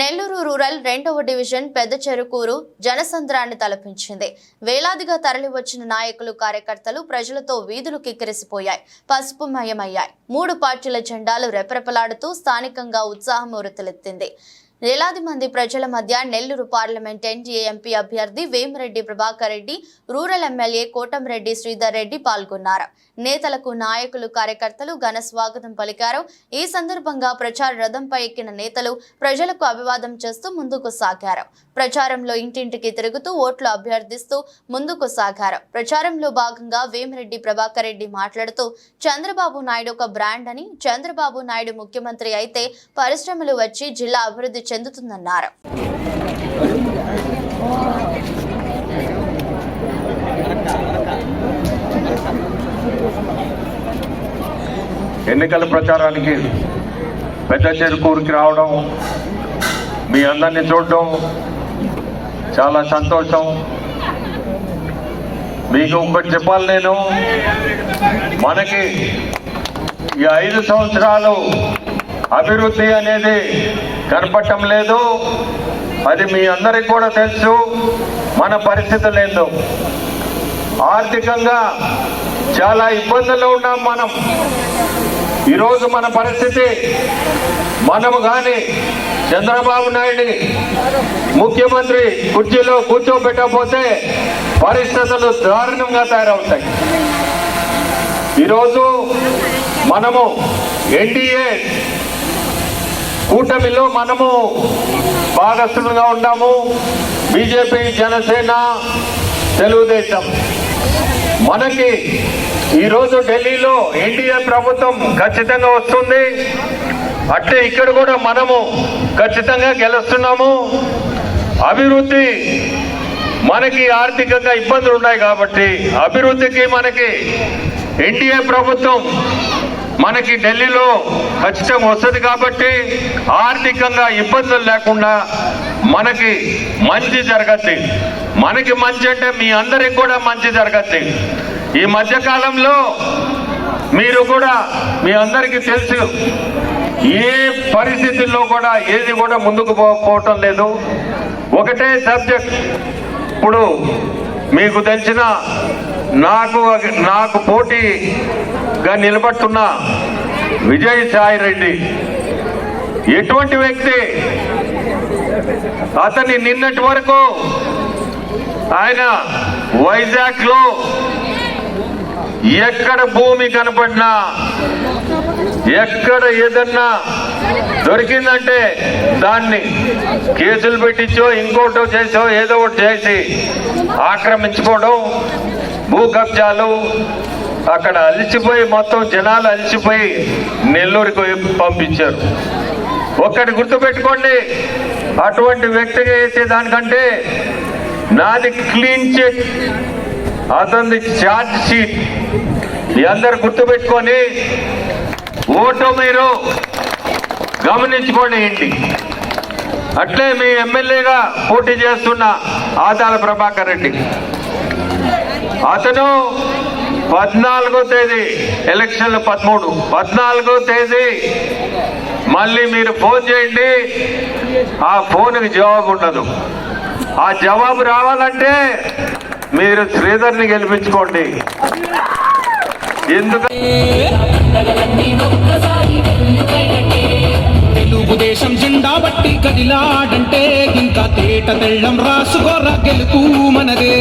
Nellore rural రెండవ division పెద్ద చెరుకూరు జనసంద్రాన్ని తలపించింది. వేలాదిగా తరలివచ్చిన నాయకులు కార్యకర్తలు ప్రజలతో వీధులు కిక్కిరిసిపోయాయి. పసుపుమయమయ్యాయి మూడు పార్టీల జెండాలు రెపరెపలాడుతూ స్థానికంగా ఉత్సాహం ఉరతలెత్తింది. వేలాది మంది ప్రజల మధ్య నెల్లూరు పార్లమెంట్ ఎన్డీఏ ఎంపీ అభ్యర్థి వేమిరెడ్డి ప్రభాకర్ రెడ్డి రూరల్ ఎమ్మెల్యే కోటంరెడ్డి శ్రీధర్ రెడ్డి పాల్గొన్నారు. నేతలకు నాయకులు కార్యకర్తలు ఘన స్వాగతం పలికారు. ఈ సందర్భంగా ప్రచార రథంపై ఎక్కిన నేతలు ప్రజలకు అభివాదం చేస్తూ ముందుకు సాగారు. ప్రచారంలో ఇంటింటికి తిరుగుతూ ఓట్లు అభ్యర్థిస్తూ ముందుకు సాగారు. ప్రచారంలో భాగంగా వేమిరెడ్డి ప్రభాకర్ రెడ్డి మాట్లాడుతూ చంద్రబాబు నాయుడు ఒక బ్రాండ్ అని చంద్రబాబు నాయుడు ముఖ్యమంత్రి అయితే పరిశ్రమలు వచ్చి జిల్లా అభివృద్ధి చెందుతుందన్నారు. ఎన్నికల ప్రచారానికి పెద్ద చెరుకూరికి రావడం మీ అందరినీ చూడడం చాలా సంతోషం. మీకు ఇంకోటి చెప్పాలి నేను. మనకి ఈ ఐదు సంవత్సరాలు అభివృద్ధి అనేది కనపడటం లేదు. అది మీ అందరికి కూడా తెలుసు. మన పరిస్థితి లేదు. ఆర్థికంగా చాలా ఇబ్బందుల్లో ఉన్నాం మనం. ఈరోజు మన పరిస్థితి మనము కానీ చంద్రబాబు నాయుడిని ముఖ్యమంత్రి కుర్చీలో కూర్చోబెట్టకపోతే పరిస్థితులు దారుణంగా తయారవుతాయి. ఈరోజు మనము ఎన్డీఏ కూటమిలో మనము భాగస్థులుగా ఉన్నాము. బీజేపీ జనసేన తెలుగుదేశం. మనకి ఈరోజు ఢిల్లీలో ఎన్డీఏ ప్రభుత్వం ఖచ్చితంగా వస్తుంది. అట్లే ఇక్కడ కూడా మనము ఖచ్చితంగా గెలుస్తున్నాము. అభివృద్ధి మనకి ఆర్థికంగా ఇబ్బందులు ఉన్నాయి కాబట్టి అభివృద్ధికి మనకి ఎన్డీఏ ప్రభుత్వం మనకి ఢిల్లీలో ఖచ్చితంగా వస్తుంది కాబట్టి ఆర్థికంగా ఇబ్బందులు లేకుండా మనకి మంచి జరగద్ది. మనకి మంచి అంటే మీ అందరికి కూడా మంచి జరగద్ది. ఈ మధ్యకాలంలో మీరు కూడా మీ అందరికీ తెలుసు ఏ పరిస్థితుల్లో కూడా ఏది కూడా ముందుకు పోవటం లేదు. ఒకటే సబ్జెక్ట్. ఇప్పుడు మీకు తెలిసిన నాకు నాకు పోటీగా నిలబడుతున్న విజయ్ సాయి రెడ్డి. ఎటువంటి వ్యక్తి అతన్ని నిన్నటి వరకు ఆయన వైజాగ్లో ఎక్కడ భూమి కనపడినా ఎక్కడ ఏదన్నా దొరికిందంటే దాన్ని కేసులు పెట్టించో ఇంకోటో చేసో ఏదో ఒకటి చేసి ఆక్రమించుకోవడం భూ కబ్జాలు అక్కడ అలిసిపోయి మొత్తం జనాలు అలిసిపోయి నెల్లూరుకు పంపించారు. ఒక్కటి గుర్తుపెట్టుకోండి అటువంటి వ్యక్తి చేసే దానికంటే నాది క్లీన్ చిట్ అతనిది ఛార్జ్ షీట్ మీ అందరు గుర్తుపెట్టుకొని ఓటు మీరు గమనించుకోనియండి అట్లే మీ ఎమ్మెల్యేగా పోటీ చేస్తున్న ఆదాల ప్రభాకర్ రెడ్డి. అతను పద్నాలుగో తేదీ ఎలక్షన్లు పదమూడు. పద్నాలుగో తేదీ మళ్ళీ మీరు ఫోన్ చేయండి. ఆ ఫోన్కి జవాబు ఉండదు. ఆ జవాబు రావాలంటే మీరు శ్రీధర్ని గెలిపించుకోండి. ఎందుకు? తెలుగుదేశం జెండా బట్టి కదిలాడంటే ఇంకా తేట తెల్లం రాసుకోరా గెలుపు మనదే.